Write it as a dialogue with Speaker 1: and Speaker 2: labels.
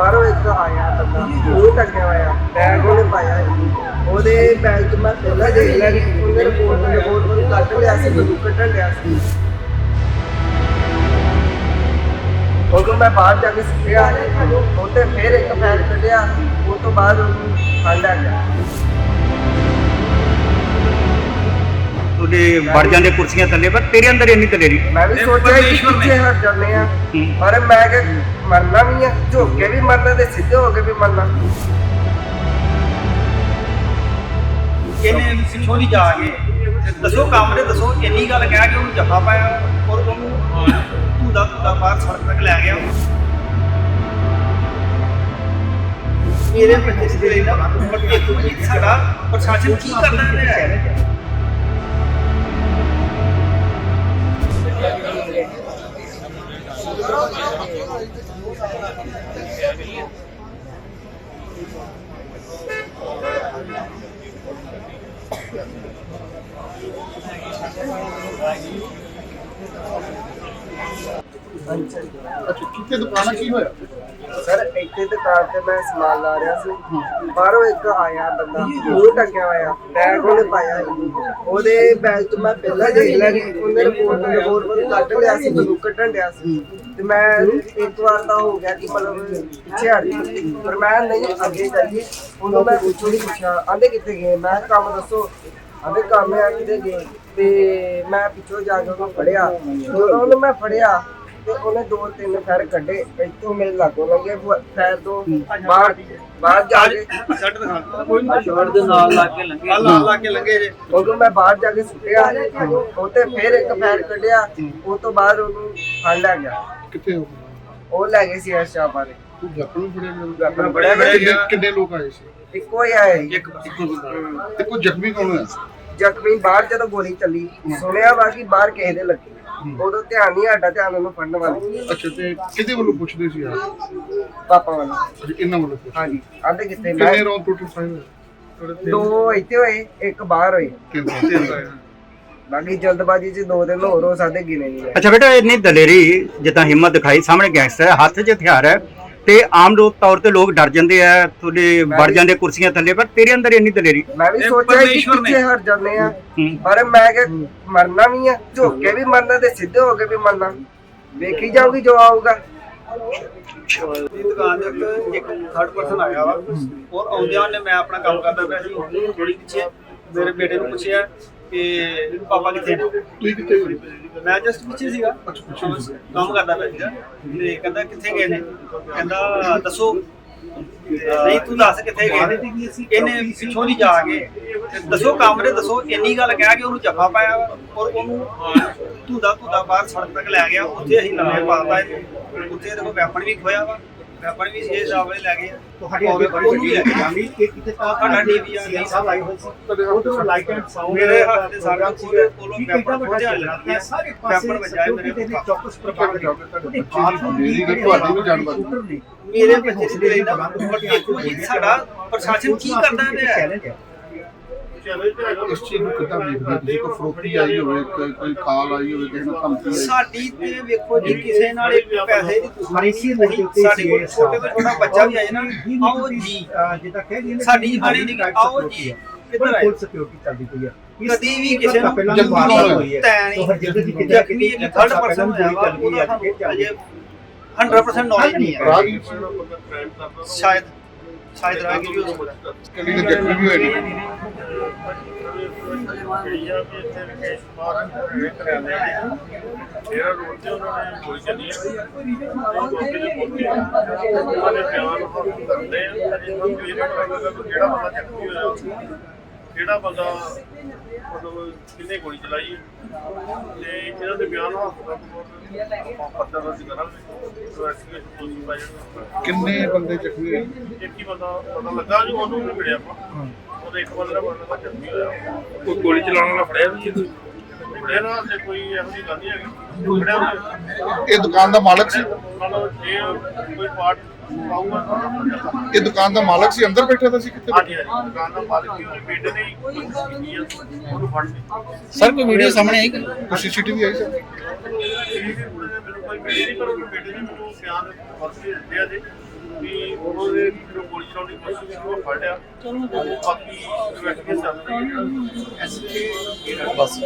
Speaker 1: ਬਾਹਰੋਂ ਇੱਕ ਆਇਆ ਬੰਦਾ, ਉਹ ਟੰਗਿਆ ਹੋਇਆ। ਬੈਗ ਉਹਨੇ ਪਾਇਆ। ਹੈ। ਉਹਦੇ ਬੈਗ 'ਚ ਮੈਂ ਪਹਿਲਾਂ ਦੇਖ ਲਿਆ ਕਿ ਉਹਨੇ ਰਿਪੋਰਟ ਰਿਪੋਰਟ ਨੂੰ ਕੱਢ ਲਿਆ ਸੀ, ਮੈਨੂੰ ਕੱਢਣ ਲਿਆ ਸੀ। ਉਦੋਂ ਮੈਂ ਬਾਹਰ ਜਾ ਕੇ ਸੁੱਟਿਆ ਉੱਥੇ ਫਿਰ ਇੱਕ ਫੈਨ ਕੱਢਿਆ, ਉਹ ਤੋਂ ਬਾਅਦ ਉਹਨੂੰ ਫੜ ਲਿਆ। ਗਿਆ
Speaker 2: ਵੜ ਜਾਂਦੇ ਕੁਰਸੀਆਂ ਥੱਲੇ ਪਰ ਤੇਰੇ ਅੰਦਰ ਇੰਨੀ ਦਲੇਰੀ
Speaker 1: ਮੈਂ ਵੀ ਸੋਚਿਆ ਕਿ ਪਿੱਛੇ ਹਟ ਜਾਂਦੇ ਆ। ਪਰ ਮੈਂ ਕਿ ਮਰਨਾ ਵੀ ਆ ਝੁੱਕ ਕੇ ਵੀ ਮਰਨਾ ਤੇ ਸਿੱਧੇ ਹੋ ਕੇ ਵੀ ਮਰਨਾ।
Speaker 3: ਇਹਨੇ ਦੀ ਜਾ ਕੇ ਦੱਸੋ ਕੰਮ ਦੇ ਦੱਸੋ ਇੰਨੀ ਗੱਲ ਕਹਿ ਕੇ ਉਹਨੂੰ ਜੱਫਾ ਪਾਇਆ ਔਰ ਉਹਨੂੰ ਧੂਦਾ ਧੂਦਾ ਬਾਹਰ ਸੜਕ ਤੱਕ ਲੈ ਗਿਆ। ਮੇਰੇ ਬੱਚੇ ਸੀ ਦੇ ਨਾ ਬੱਚੇ ਕੋਈ ਸਾਡਾ ਪ੍ਰਸ਼ਾਸਨ ਕੀ ਕਰਦਾ ਹੈ
Speaker 4: ਅੱਛਾ ਕਿੱਥੇ ਦੁਕਾਨਾਂ ਕੀ ਹੋਇਆ
Speaker 1: ਸਰ, ਇੱਥੇ ਦੁਕਾਨ ਤੇ ਮੈਂ ਸਮਾਨ ਲਾ ਰਿਹਾ ਸੀ। ਬਾਹਰੋਂ ਇੱਕ ਆਇਆ ਬੰਦਾ, ਉਹ ਟੰਗਿਆ ਹੋਇਆ। ਬੈਗ ਉਹਨੇ ਪਾਇਆ ਉਹਦੇ ਬੈਗ 'ਚ ਮੈਂ ਪਹਿਲਾਂ ਦੇਖ ਲਿਆ ਕਿ ਉਹਨੇ ਰਿਪੋਰਟ ਰਿਪੋਰਟ ਨੂੰ ਕੱਢ ਲਿਆ ਸੀ, ਮੈਨੂੰ ਕੱਢਣ ਲਿਆ ਸੀ। ਤੇ ਮੈਂ ਇੱਕ ਵਾਰ ਤਾਂ ਹੋ ਗਿਆ ਕਿ ਮਤਲਬ ਪਿੱਛੇ ਹਟ ਗਈ। ਪਰ ਮੈਂ ਨਹੀਂ, ਅੱਗੇ ਚੱਲੀ ਉਹਨੂੰ ਮੈਂ ਪੁੱਛੋ ਨਹੀਂ ਪੁੱਛਿਆ, ਆਂਦੇ ਕਿੱਥੇ ਗਏ? ਮੈਂ ਕੰਮ ਦੱਸੋ। ਆਂਦੇ, ਕੰਮ ਆ ਕਿਤੇ ਗਏ? ਤੇ ਮੈਂ ਪਿੱਛੋਂ ਜਾ ਕੇ ਉਹਨੂੰ ਫੜਿਆ। ਉਹਨੂੰ ਮੈਂ ਫੜਿਆ ਤੇ ਉਹਨੇ ਦੋ ਤਿੰਨ ਫੈਰ ਕੱਢੇ ਇੱਥੋਂ ਮੇਰੇ ਲਾਗੋਂ ਲੰਘੇ ਫੈਰ ਤੋਂ ਬਾਹਰ ਬਾਹਰ ਜਾ ਕੇ
Speaker 3: ਸੱਟ ਦਿਖਾ
Speaker 1: ਸ਼ੋਰ ਦੇ ਨਾਲ ਲੱਗ ਕੇ
Speaker 3: ਆ ਲਾ ਲਾ ਕੇ ਲੰਗੇ ਜੇ।
Speaker 1: ਉਦੋਂ ਮੈਂ ਬਾਹਰ ਜਾ ਕੇ ਸੁੱਟਿਆ। ਉੱਥੇ ਫਿਰ ਇੱਕ ਫੈਰ ਕੱਢਿਆ। ਉਹ ਤੋਂ ਬਾਅਦ ਉਹਨੂੰ ਫੜ ਲਿਆ ਗਿਆ।
Speaker 4: ਕਿੱਥੇ ਹੋ?
Speaker 1: ਉਹ ਲੈ ਗਏ ਸੀ ਅਸ਼ਾ ਬਾਰੇ
Speaker 4: ਤੂੰ ਜੱਪਣ ਨੂੰ ਫੜਿਆ
Speaker 1: ਜੱਪਣ ਫੜਿਆ। ਗਿਆ।
Speaker 4: ਕਿੰਨੇ ਲੋਕ ਆਏ ਸੀ?
Speaker 1: ਇੱਕੋ ਹੀ ਆਇਆ ਸੀ।
Speaker 3: ਇੱਕ
Speaker 4: ਇੱਕੋ ਬੰਦਾ ਤੇ ਕੋਈ ਜ਼ਖਮੀ ਕੌਣ ਹੋਇਆ?
Speaker 1: ਜ਼ਖਮੀ ਬਾਹਰ ਜਦੋਂ ਗੋਲੀ ਚੱਲੀ ਸੁਣਿਆ ਵਾ ਕਿ ਬਾਹਰ ਕਿਸੇ ਦੇ ਲੱਗੀ। ਉਦੋਂ ਧਿਆਨ ਨਹੀਂ ਸਾਡਾ ਧਿਆਨ ਉਹਨੂੰ ਫੜਨ ਵੱਲ।
Speaker 4: ਅੱਛਾ ਤੇ ਕਿਹਦੇ ਵੱਲੋਂ ਪੁੱਛਦੇ ਸੀ ਯਾਰ
Speaker 1: ਪਾਪਾ ਵੱਲ।
Speaker 4: ਅੱਛਾ, ਇਹਨਾਂ ਵੱਲੋਂ ਪੁੱਛਦੇ
Speaker 1: ਹਾਂਜੀ ਆਂਦੇ ਕਿੱਥੇ? ਮੈਂ
Speaker 4: ਕਿੰਨੇ ਰੌਂਡ ਟੋਟਲ ਫਾਈਨ ਹੋਏ
Speaker 1: ਦੋ ਇੱਥੇ ਹੋਏ ਇੱਕ ਬਾਹਰ ਹੋਏ।
Speaker 4: ਤਿੰਨ
Speaker 1: ਬਾਕੀ ਜਲਦਬਾਜ਼ੀ 'ਚ ਦੋ ਦਿਨ ਹੋਰ ਹੋ ਸਕਦੇ ਗਿਣੇ ਨਹੀਂ। ਗਏ
Speaker 2: ਅੱਛਾ ਬੇਟਾ ਇੰਨੀ ਦਲੇਰੀ ਜਿੱਦਾਂ ਹਿੰਮਤ ਦਿਖਾਈ ਸਾਹਮਣੇ ਗੈਂਗਸਟਰ ਹੈ ਹੱਥ 'ਚ ਹਥਿਆਰ ਹੈ। ਤੇ ਆਮ ਲੋਕ ਤੌਰ ਤੇ ਲੋਕ ਡਰ ਜਾਂਦੇ ਆ ਤੁਹਾਡੇ ਵੜ ਜਾਂਦੇ ਕੁਰਸੀਆਂ ਥੱਲੇ ਪਰ ਤੇਰੇ ਅੰਦਰ ਇੰਨੀ ਦਲੇਰੀ।
Speaker 1: ਮੈਂ ਵੀ ਸੋਚਿਆ ਕਿ
Speaker 3: ਪਰਮੇਸ਼ਵਰ ਨੇ।
Speaker 1: ਪਿੱਛੇ ਹਟ ਜਾਂਦੇ ਆ।
Speaker 2: ਹੂੰ।
Speaker 1: ਪਰ ਮੈਂ ਕਿ ਮਰਨਾ ਵੀ ਆ ਝੁੱਕ ਕੇ ਵੀ ਮਰਨਾ ਤੇ ਸਿੱਧੇ ਹੋ ਕੇ ਵੀ ਮਰਨਾ। ਵੇਖੀ ਜਾਊਗੀ ਜੋ ਆਊਗਾ।
Speaker 3: ਦੀ ਦੁਕਾਨ ਦੇ ਉੱਤੇ ਇੱਕ ਥਰਡ ਪਰਸਨ ਆਇਆ ਵਾ। ਔਰ ਆਉਂਦਿਆਂ ਨੇ ਮੈਂ ਆਪਣਾ ਕੰਮ ਕਰਦਾ ਪਿਆ ਸੀ। ਥੋੜੀ ਪਿੱਛੇ ਮੇਰੇ ਬੇਟੇ ਨੂੰ ਪੁੱਛਿਆ ਕਿ ਪਾਪਾ ਕਿੱਥੇ ਨੇ?
Speaker 4: ਤੁਸੀਂ ਕਿੱਥੇ ਹੋਏ
Speaker 3: ਮੈਂ ਜਸਟ ਪਿੱਛੇ ਸੀਗਾ। ਕੰਮ ਕਰਦਾ ਪਿਆ ਸੀਗਾ। ਤੇ ਕਹਿੰਦਾ ਕਿੱਥੇ ਗਏ ਨੇ? ਕਹਿੰਦਾ ਦੱਸੋ। ਤੇ ਨਹੀਂ ਤੂੰ ਦੱਸ ਕਿੱਥੇ ਗਏ ਨੇ? ਇਹਨੇ ਪਿੱਛੋਂ ਦੀ ਜਾ ਕੇ ਤੇ ਦੱਸੋ ਕੰਮ ਦੇ ਦੱਸੋ ਇੰਨੀ ਗੱਲ ਕਹਿ ਕੇ ਉਹਨੂੰ ਜੱਫਾ ਪਾਇਆ ਵਾ ਔਰ ਉਹਨੂੰ ਧੂਦਾ ਧੂਦਾ ਬਾਹਰ ਸੜਕ ਤੱਕ ਲੈ ਗਿਆ। ਉੱਥੇ ਅਸੀਂ ਲੰਮੇ ਪਾਤਾ ਇਹਨੂੰ। ਉੱਥੇ ਦੇਖੋ ਵੈਪਨ ਵੀ ਖੋਇਆ ਵਾ। ਵੈਪਨ ਵੀ ਸਾਹਿਬ ਵਾਲੇ ਲੈ ਗਏ।
Speaker 5: ਤੁਹਾਡੀ ਅੱਗੇ ਬੜੀ ਵੱਡੀ
Speaker 3: ਕੇ
Speaker 5: ਜਾਂਦੀ ਕਿ ਕਿਤੇ ਤਾਂ
Speaker 3: ਸਾਡਾ TV ਆ,
Speaker 5: ਸੀਐਮ ਸਾਹਿਬ ਆਈ ਹੋਈ ਸੀ। ਕੋਲ ਲਾਈਟ ਐਂਡ ਸਾਊਂਡ
Speaker 3: ਮੇਰੇ ਹੱਥ ਤੇ ਸਾਰਾ ਪੂਰੇ ਕੋਲੋਂ ਵੈਪਨ
Speaker 5: ਵੱਡਾ
Speaker 3: ਖੋਜਿਆ
Speaker 5: ਚੱਲਦਾ ਸਾਰੇ ਪਾਸੇ
Speaker 3: ਵੈਪਨ ਵੱਜਾਏ ਮੇਰੇ
Speaker 5: ਦੇ ਚੌਕਸ ਪ੍ਰਬੰਧ ਉਹਦੇ
Speaker 4: ਮੇਰੀ ਗੱਲ ਤੁਹਾਡੀ ਵੀ ਜਾਣ
Speaker 5: ਨੇ
Speaker 3: ਮੇਰੇ ਬੱਚੇ ਦੇ ਨਾ ਬੱਚੇ ਕੋਈ ਸਾਡਾ ਪ੍ਰਸ਼ਾਸਨ ਕੀ ਕਰਦਾ ਪਿਆ? ਹੈ?
Speaker 4: ਇਸ ਚੀਜ਼ ਨੂੰ ਕਿੱਦਾਂ ਵੇਖਦੇ ਹੋ? ਤੁਸੀਂ ਕੋਈ ਫਰੋਖਤੀ ਆਈ ਹੋਵੇ ਕੋਈ ਕੋਈ ਕਾਲ ਆਈ ਹੋਵੇ ਕਿਸੇ ਨਾਲ ਧਮਕੀ ਆਈ
Speaker 3: ਸਾਡੀ ਤੇ ਵੇਖੋ ਜੀ ਕਿਸੇ ਨਾਲ ਇੱਕ ਪੈਸੇ ਦੀ
Speaker 5: ਦੇ ਉੱਤੇ
Speaker 3: ਸਾਡੇ ਕੋਲ ਛੋਟੇ ਤੋਂ ਛੋਟਾ ਬੱਚਾ ਵੀ ਆਏ ਨਾ ਆਓ ਜੀ।
Speaker 5: ਜਿੱਦਾਂ ਕਹਿ ਗਏ
Speaker 3: ਸਾਡੀ ਬਣੀ ਨਹੀਂ ਆਓ ਜੀ ਇੱਧਰ ਆਏ
Speaker 5: ਫੁੱਲ ਸਿਕਿਉਰਿਟੀ ਚੱਲਦੀ ਪਈ ਹੈ।
Speaker 3: ਕਦੀ ਵੀ ਕਿਸੇ ਨੂੰ
Speaker 5: ਪਹਿਲਾਂ ਮਾਰ। ਹੋਈ ਹੈ।
Speaker 3: ਤੈਂ ਨਹੀਂ।
Speaker 5: ਤਾਂ ਜਿੱਦ ਦੀ ਕਿਤੇ
Speaker 3: ਜ਼ਖਮੀ ਇੱਕ ਥਰਡ ਪਰਸਨ ਹੋਇਆ ਉਹਦਾ ਸਾਨੂੰ ਅਜੇ 100% ਨੌਲੇਜ ਨਹੀਂ ਹੈ।
Speaker 4: ਸੀ
Speaker 3: ਸ਼ਾਇਦ ਸ਼ਾਇਦ ਰਾਗੀ ਵੀ ਹੋ। ਸਕਦਾ
Speaker 4: ਕਿੰਨੀ ਕੁ ਜ਼ਖਮੀ ਵੀ ਹੋਏ ਨੇ
Speaker 6: ਮੇਰਾ ਰੋਡ ਤੇ ਉਹਨਾਂ ਨੇ ਗੋਲੀ ਚੱਲੀ ਹੈ ਉਹ ਦੇ ਪੁੱਤੀ ਉਹਨਾਂ ਨੇ ਬਿਆਨ ਕਰਦੇ ਆ ਅਜੇ ਬੰਦਾ ਜ਼ਖਮੀ ਹੋਇਆ ਕਿਹੜਾ ਬੰਦਾ ਮਤਲਬ ਕਿੰਨੇ ਗੋਲੀ ਚਲਾਈ? ਤੇ ਇਹਨਾਂ ਦੇ ਬਿਆਨ ਪੱਤਰ ਦਰਜ ਕਰਾਂਗੇ। ਇਨਵੈਸਟੀਗੇਸ਼ਨ ਪੁਲਿਸ ਪਾਈ ਜਾਊਗੀ
Speaker 4: ਕਿੰਨੇ ਬੰਦੇ ਜ਼ਖਮੀ ਹੋਏ?
Speaker 6: ਇੱਕ ਹੀ ਬੰਦਾ ਪਤਾ ਲੱਗਾ ਜੀ ਉਹਨੂੰ ਵੀ ਮਿਲਿਆ ਆਪਾਂ। ਉਹਦਾ ਇੱਕ ਬੰਦਾ ਬੰਦਾ ਦਾ ਜ਼ਖਮੀ ਹੋਇਆ। ਕੋਈ ਗੋਲੀ ਚਲਾਉਣ ਵਾਲਾ ਫੜਿਆ ਵੀ ਹੈ ਫੜਿਆ ਨਾ ਤੇ ਕੋਈ ਇਹੋ ਜਿਹੀ ਗੱਲ ਨਹੀਂ ਹੈਗੀ।
Speaker 4: ਇਹ ਦੁਕਾਨ ਦਾ ਮਾਲਕ ਸੀ?
Speaker 6: ਮਤਲਬ ਜੇ ਕੋਈ ਪਾਰਟ
Speaker 4: ਇਹ ਦੁਕਾਨ ਦਾ ਮਾਲਕ ਸੀ ਅੰਦਰ ਬੈਠਾ ਤਾਂ ਸੀ ਕਿੱਥੇ
Speaker 6: ਹਾਂਜੀ ਹਾਂਜੀ। ਦੁਕਾਨ ਦਾ ਮਾਲਕ ਹੀ ਉਹਦੇ ਬੇਟੇ ਨੇ ਉਹਨੂੰ ਫੜ ਲਿਆ।
Speaker 2: ਸਰ ਕੋਈ ਵੀਡੀਓ ਸਾਹਮਣੇ ਆਈ?
Speaker 4: ਕੋਈ ਸੀਸੀਟੀਵੀ ਆਈ ਸਰ?
Speaker 6: ਇਹ ਵੀ ਮੈਨੂੰ ਕੋਈ ਮਿਲੀ ਨਹੀਂ ਪਰ ਉਹਦੇ ਬੇਟੇ ਨੇ ਮੈਨੂੰ ਬਿਆਨ ਵਰਤ ਕੇ ਦਿੱਤੇ ਜੀ ਵੀ ਨੂੰ ਗੋਲੀ ਚਲਾਉਣ ਦੀ ਕੋਸ਼ਿਸ਼ ਕੀਤੀ ਉਹ ਫੜ ਲਿਆ ਬਾਕੀ ਇਨਵੈਸਟੀਗੇਸ਼ਨ ਚੱਲ ਰਹੀ ਹੈ
Speaker 7: ਬਸ।